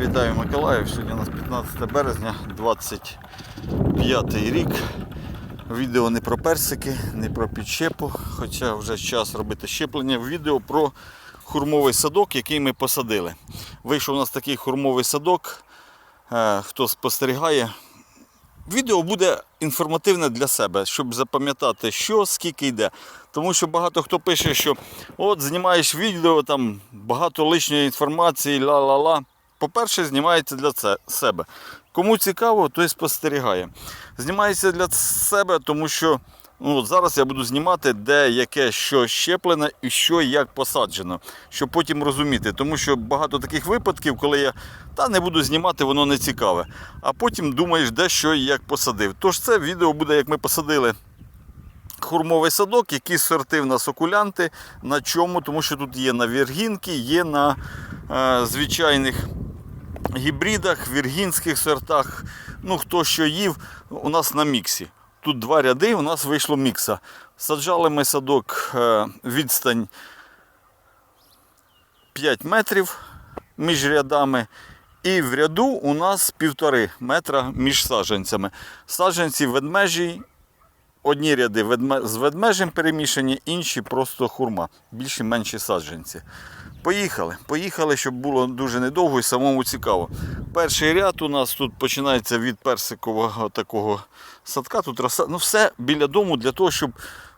Вітаю Миколаїв. Сьогодні у нас 15 березня, 25 рік. Відео не про персики, не про підщепу, хоча вже час робити щеплення. Відео про хурмовий садок, який ми посадили. Вийшов у нас такий хурмовий садок. Е, Хто спостерігає, Відео буде інформативне для себе, щоб запам'ятати, що скільки йде. Тому що багато хто пише, що от знімаєш відео, там багато лишньої інформації, ла-ла-ла. По-перше, знімається для це- себе. Кому цікаво, той спостерігає. Знімається для себе, тому що ну, от зараз я буду знімати, де яке що щеплене і що як посаджено, щоб потім розуміти. Тому що багато таких випадків, коли я та не буду знімати, воно не цікаве. А потім думаєш, де що і як посадив. Тож це відео буде, як ми посадили хурмовий садок, які сорти в нас окулянти. На чому? Тому що тут є на віргінки, є на е, звичайних гібридах, віргінських сортах. Ну, хто що їв, у нас на міксі. Тут два ряди, у нас вийшло мікса. Саджали ми садок е, відстань 5 метрів між рядами. І в ряду у нас півтори метра між саджанцями. Саджанці ведмежі, одні ряди з ведмежем перемішані, інші просто хурма, більші менші саджанці. Поїхали. Поїхали, щоб було дуже недовго і самому цікаво. Перший ряд у нас тут починається від персикового такого садка. Тут роса, ну все біля дому для того, щоб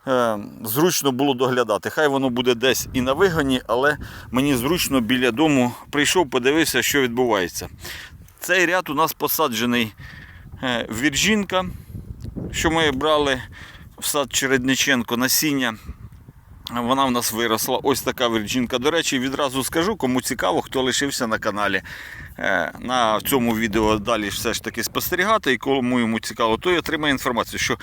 е, зручно було доглядати. Хай воно буде десь і на вигоні, але мені зручно біля дому прийшов, подивився, що відбувається. Цей ряд у нас посаджений е, вірджинка, що ми брали в сад Чередниченко насіння. Вона в нас виросла. Ось така вірджинка. До речі, відразу скажу, кому цікаво, хто лишився на каналі. Е, На цьому відео далі все ж таки спостерігати, і кому йому цікаво, той отримає інформацію, що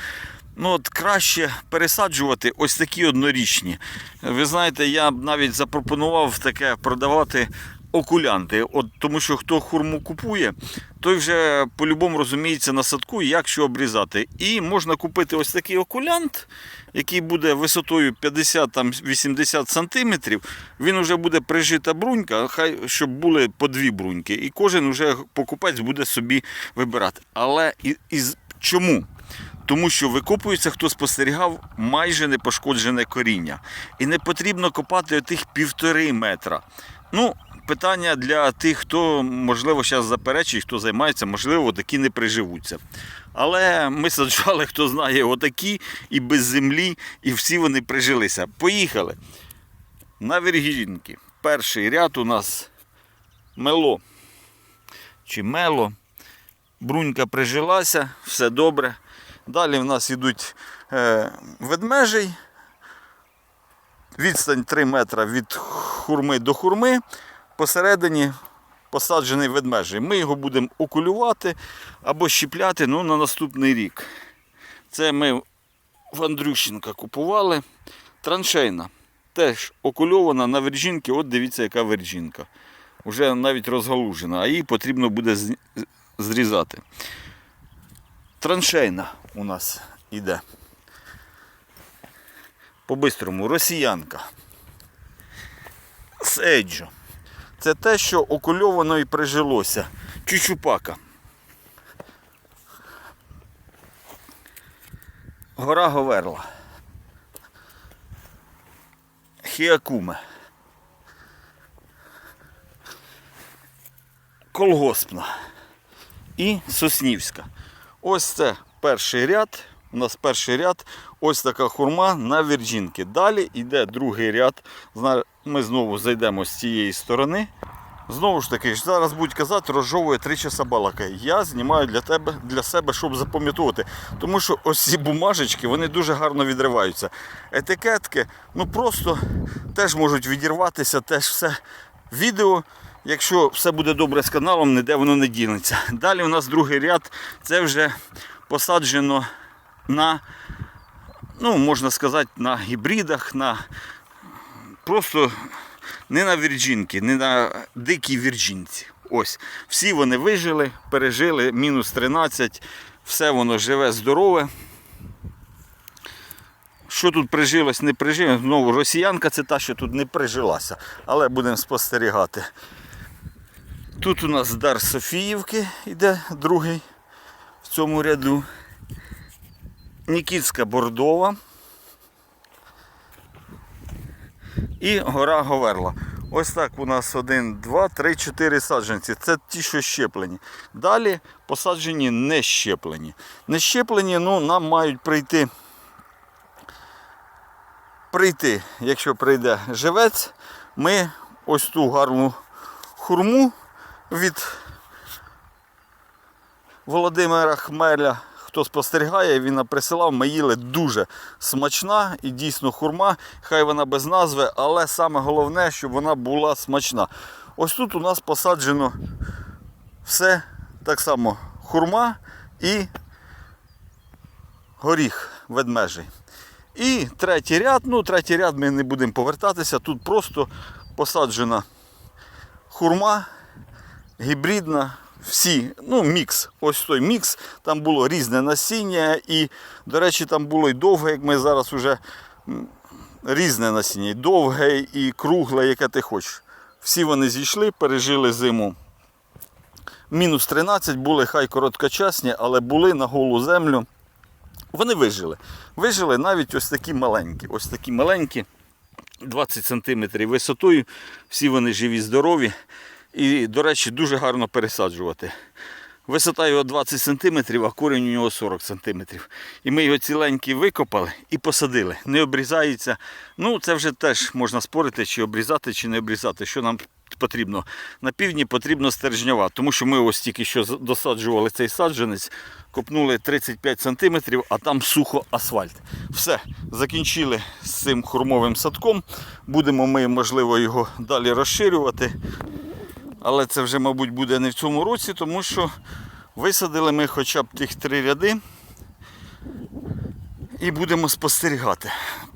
ну, от краще пересаджувати ось такі однорічні. Ви знаєте, я б навіть запропонував таке продавати окулянти. От, тому що хто хурму купує, той вже по-любому розуміється на садку, як що обрізати. І можна купити ось такий окулянт, який буде висотою 50-80 см. Він вже буде прижита брунька, хай щоб були по дві бруньки. І кожен вже покупець буде собі вибирати. Але і, із, чому? Тому що викопується, хто спостерігав, майже непошкоджене коріння. І не потрібно копати отих півтори метра. Ну, питання для тих, хто, можливо, зараз заперечить, хто займається, можливо, такі не приживуться. Але ми саджали, хто знає, отакі і без землі, і всі вони прижилися. Поїхали. На Віргінки. Перший ряд у нас мело чи мело. Брунька прижилася, все добре. Далі в нас йдуть е, ведмежий. Відстань 3 метра від хурми до хурми. Посередині посаджений ведмежий. Ми його будемо окулювати або щіпляти ну, на наступний рік. Це ми в Андрющенка купували. Траншейна. Теж окульована на вержінки. От дивіться, яка вержінка. Вже навіть розгалужена, а її потрібно буде зрізати. Траншейна у нас іде. По-бистрому, росіянка. Сейджо. Це те, що окульовано і прижилося. Чучупака. Гора Говерла. Хіакуме. Колгоспна і Соснівська. Ось це перший ряд. У нас перший ряд. Ось така хурма на вірджинки. Далі йде другий ряд. Ми знову зайдемо з цієї сторони. Знову ж таки, зараз будуть казати, розжовує три часа балакає. Я знімаю для тебе для себе, щоб запам'ятовувати. Тому що ось ці бумажечки вони дуже гарно відриваються. Етикетки, ну просто теж можуть відірватися, теж все відео. Якщо все буде добре з каналом, ніде воно не дінеться. Далі у нас другий ряд. Це вже посаджено на, ну, можна сказати, на гібридах, на просто не на вірджинки, не на дикій вірджинці. Ось. Всі вони вижили, пережили, мінус 13, все воно живе, здорове. Що тут прижилось, не прижилось. Знову росіянка це та, що тут не прижилася. Але будемо спостерігати. Тут у нас дар Софіївки йде другий в цьому ряду. Нікітська Бордова. І гора Говерла. Ось так у нас 1, 2, 3, 4 саджанці. Це ті, що щеплені. Далі посаджені не щеплені. Не щеплені, ну, нам мають прийти. Прийти, якщо прийде живець, ми ось ту гарну хурму від Володимира Хмеля, хто спостерігає, він присилав, ми їли дуже смачна і дійсно хурма. Хай вона без назви, але саме головне, щоб вона була смачна. Ось тут у нас посаджено все так само хурма і горіх ведмежий. І третій ряд, ну третій ряд ми не будемо повертатися. Тут просто посаджена хурма гібридна, всі, ну, мікс. Ось той мікс. Там було різне насіння, і, до речі, там було і довге, як ми зараз вже різне насіння. І довге, і кругле, яке ти хочеш. Всі вони зійшли, пережили зиму. Мінус 13 були хай короткочасні, але були на голу землю. Вони вижили. Вижили навіть ось такі маленькі. Ось такі маленькі, 20 см висотою. Всі вони живі, здорові. І, до речі, дуже гарно пересаджувати. Висота його 20 см, а корінь у нього 40 см. І ми його ціленький викопали і посадили. Не обрізається. Ну, це вже теж можна спорити, чи обрізати, чи не обрізати. Що нам потрібно? На півдні потрібно стержньова, тому що ми ось тільки що досаджували цей саджанець, копнули 35 см, а там сухо асфальт. Все, закінчили з цим хурмовим садком. Будемо ми, можливо, його далі розширювати. Але це вже, мабуть, буде не в цьому році, тому що висадили ми хоча б тих три ряди і будемо спостерігати,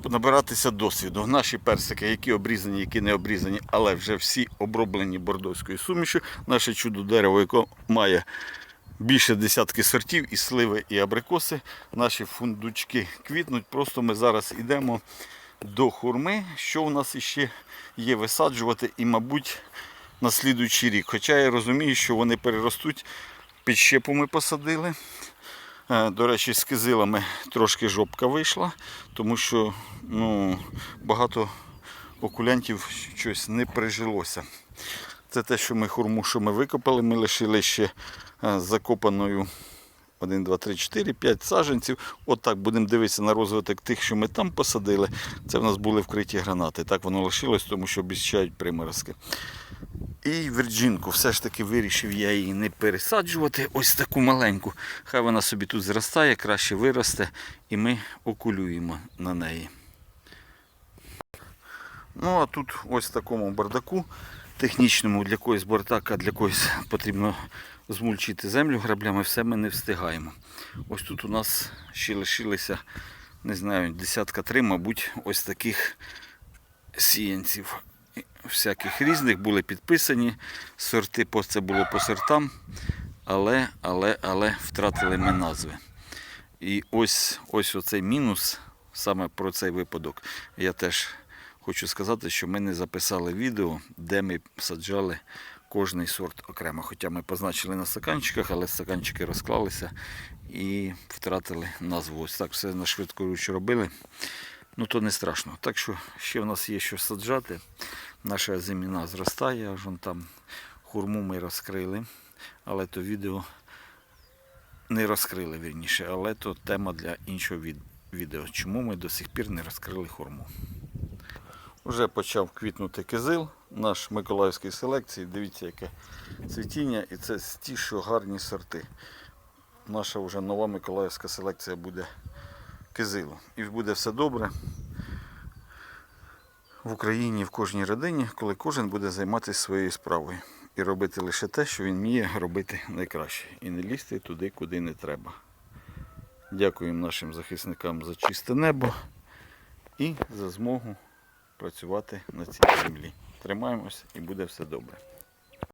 набиратися досвіду. Наші персики, які обрізані, які не обрізані, але вже всі оброблені бордовською сумішю. Наше чудо дерево, яке має більше десятки сортів, і сливи, і абрикоси. Наші фундучки квітнуть. Просто ми зараз йдемо до хурми, що у нас іще є висаджувати, і, мабуть, на слідуючий рік. Хоча я розумію, що вони переростуть. Під щепу ми посадили. Е, До речі, з кизилами трошки жопка вийшла, тому що ну, багато окулянтів щось не прижилося. Це те, що ми хурму, що ми викопали, ми лишили ще е, закопаною 1, 2, 3, 4, 5 саджанців. От так будемо дивитися на розвиток тих, що ми там посадили. Це в нас були вкриті гранати. Так воно лишилось, тому що обіцяють приморозки. І вірджинку, все ж таки вирішив я її не пересаджувати. Ось таку маленьку. Хай вона собі тут зростає, краще виросте, і ми окулюємо на неї. Ну а тут ось такому бардаку технічному для когось бардак, для когось потрібно змульчити землю граблями, все ми не встигаємо. Ось тут у нас ще лишилися, не знаю, десятка три, мабуть, ось таких сіянців. Всяких різних були підписані. Сорти це було по сортам, але, але, але втратили ми назви. І ось ось оцей мінус саме про цей випадок. Я теж хочу сказати, що ми не записали відео, де ми саджали кожний сорт окремо. Хоча ми позначили на стаканчиках, але стаканчики розклалися і втратили назву. Ось так все на швидкоруч робили. Ну то не страшно. Так що ще в нас є що саджати. Наша зиміна зростає, аж вон там хурму ми розкрили. Але то відео не розкрили вірніше, але то тема для іншого відео. Чому ми до сих пір не розкрили хурму? Вже почав квітнути кизил, наш Миколаївський селекції. Дивіться, яке цвітіння, і це ті, що гарні сорти. Наша вже нова Миколаївська селекція буде кизилу. І буде все добре в Україні, в кожній родині, коли кожен буде займатися своєю справою і робити лише те, що він вміє робити найкраще, і не лізти туди, куди не треба. Дякуємо нашим захисникам за чисте небо і за змогу працювати на цій землі. Тримаємось і буде все добре.